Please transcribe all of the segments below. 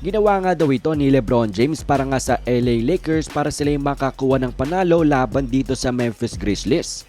Ginawa nga daw ito ni Lebron James para nga sa LA Lakers para sila yung makakuha ng panalo laban dito sa Memphis Grizzlies.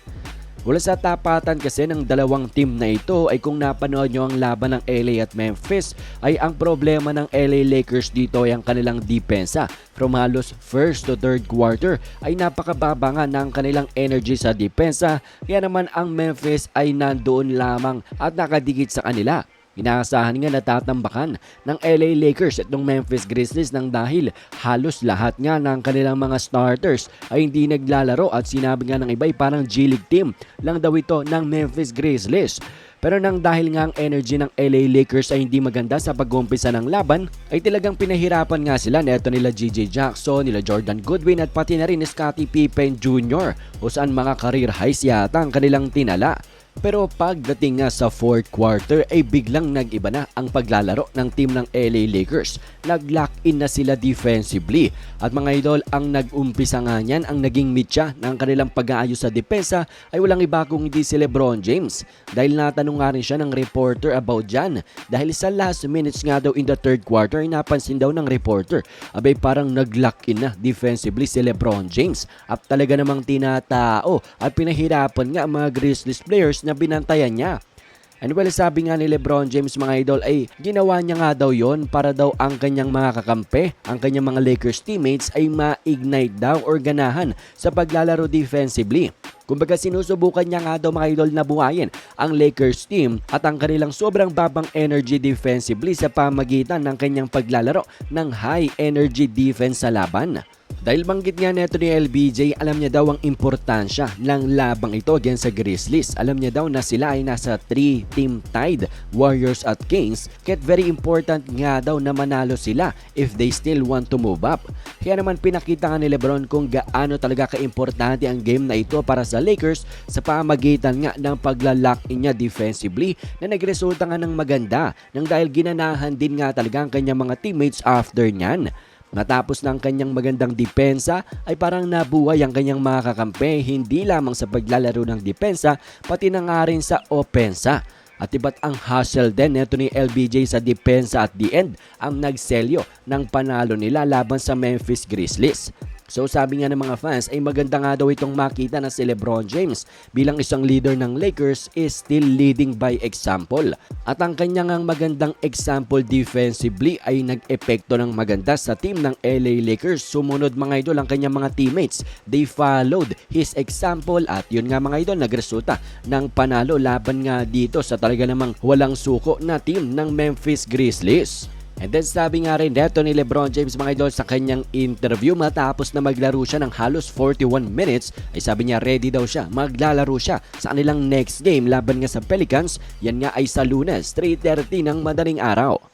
Mula sa tapatan kasi ng dalawang team na ito ay kung napanood nyo ang laban ng LA at Memphis ay ang problema ng LA Lakers dito ay ang kanilang depensa. From halos first to third quarter ay napakababa nga ng kanilang energy sa depensa kaya naman ang Memphis ay nandoon lamang at nakadikit sa kanila. Inaasahan nga natatambakan ng LA Lakers at ng Memphis Grizzlies nang dahil halos lahat nga ng kanilang mga starters ay hindi naglalaro at sinabi nga ng iba ay parang G-League team lang daw ito ng Memphis Grizzlies. Pero nang dahil nga ang energy ng LA Lakers ay hindi maganda sa pag-umpisa ng laban, ay talagang pinahirapan nga sila neto nila GJ Jackson, nila Jordan Goodwin at pati na rin Scottie Pippen Jr. o saan mga career highs yata ang kanilang tinala. Pero pagdating nga sa fourth quarter ay biglang nag-iba na ang paglalaro ng team ng LA Lakers. Nag-lock in na sila defensively. At mga idol, ang nag-umpisa nga niyan, ang naging mitya ng kanilang pag-aayos sa depensa ay walang iba kung hindi si Lebron James. Dahil natanong nga rin siya ng reporter about dyan. Dahil sa last minutes nga daw in the third quarter ay napansin daw ng reporter. Abay parang nag-lock in na defensively si Lebron James. At talaga namang tinatao at pinahirapan nga mga Grizzlies players na binantayan niya. And well, sabi nga ni Lebron James mga idol ay ginawa niya nga daw yon para daw ang kanyang mga kakampi, ang kanyang mga Lakers teammates ay ma-ignite daw or ganahan sa paglalaro defensively. Kumbaga sinusubukan niya nga daw mga idol na buhayin ang Lakers team at ang kanilang sobrang babang energy defensively sa pamagitan ng kanyang paglalaro ng high energy defense sa laban. Dahil banggit nga neto ni LBJ, alam niya daw ang importansya ng labang ito against sa Grizzlies. Alam niya daw na sila ay nasa 3 team tied, Warriors at Kings. Kaya very important nga daw na manalo sila if they still want to move up. Kaya naman pinakita nga ni Lebron kung gaano talaga kaimportante ang game na ito para sa Lakers sa pamagitan nga ng paglalak niya defensively na nagresulta nga ng maganda nang dahil ginanahan din nga talaga ang kanyang mga teammates after niyan. Matapos ng kanyang magandang depensa ay parang nabuhay ang kanyang mga kakampi hindi lamang sa paglalaro ng depensa pati na nga rin sa opensa. At iba't ang hustle din neto ni LBJ sa depensa at the end ang nagselyo ng panalo nila laban sa Memphis Grizzlies. So sabi nga ng mga fans ay maganda nga daw itong makita na si Lebron James bilang isang leader ng Lakers is still leading by example. At ang kanyang ang magandang example defensively ay nag-epekto ng maganda sa team ng LA Lakers. Sumunod mga idol ang kanyang mga teammates. They followed his example at yun nga mga idol nagresulta ng panalo laban nga dito sa talaga namang walang suko na team ng Memphis Grizzlies. And then sabi nga rin neto ni Lebron James mga idol sa kanyang interview matapos na maglaro siya ng halos 41 minutes ay sabi niya ready daw siya maglalaro siya sa kanilang next game laban nga sa Pelicans yan nga ay sa lunes 3.30 ng madaling araw.